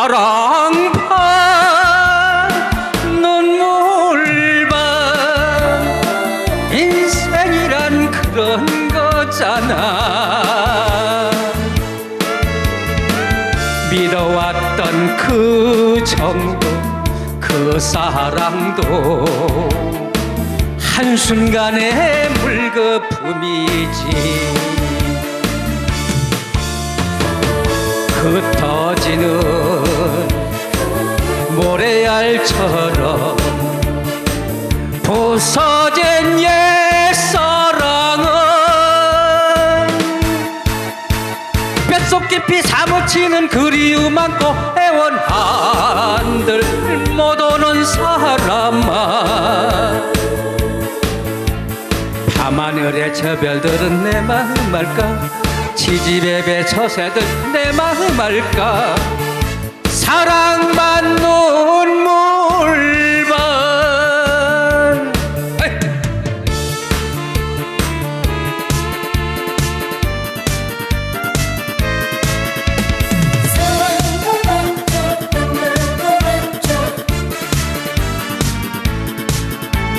사랑한 눈물만. 인생이란 그런 거잖아. 믿어왔던 그 정도 그 사랑도 한순간에 물거품이지. 흩어지는 모래알처럼 부서진 옛사랑은 뼛속 깊이 사무치는 그리움 안고 애원한들 못 오는 사람아 밤하늘의 저별들은 내 마음 알까? 시집에 배쳐 새든 내 마음 알까? 사랑만 눈물만. 에이!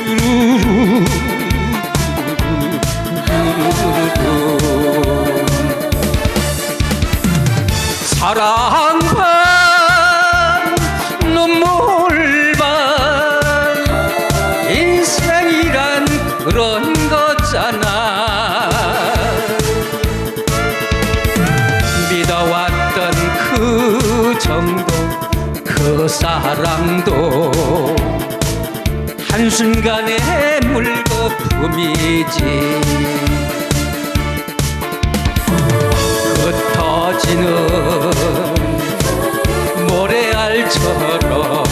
우르르 사랑반 눈물반. 인생이란 그런 거잖아. 믿어왔던 그 정도 그 사랑도 한순간에 물고 품이지. 흩어지는 것처럼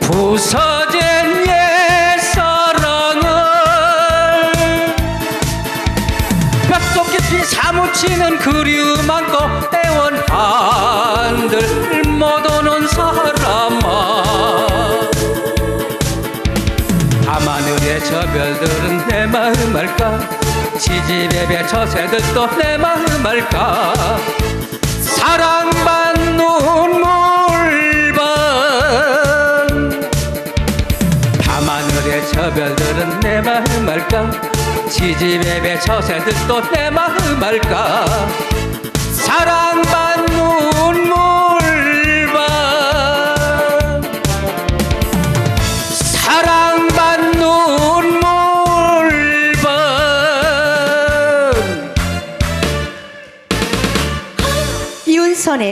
부서진 옛 사랑을. 뼛속 깊이 사무치는 그리움 안고 애원 한들 못 오는 사람아. 밤하늘의 저 별들은 내 마음 알까? 시집에 배저 새들도 내 마음 알까? 사랑받 저별들은 내 마음 알까? 지지배배 저새들도 내 마음 알까? 사랑만 눈물만. 사랑만 눈물만. 이윤선의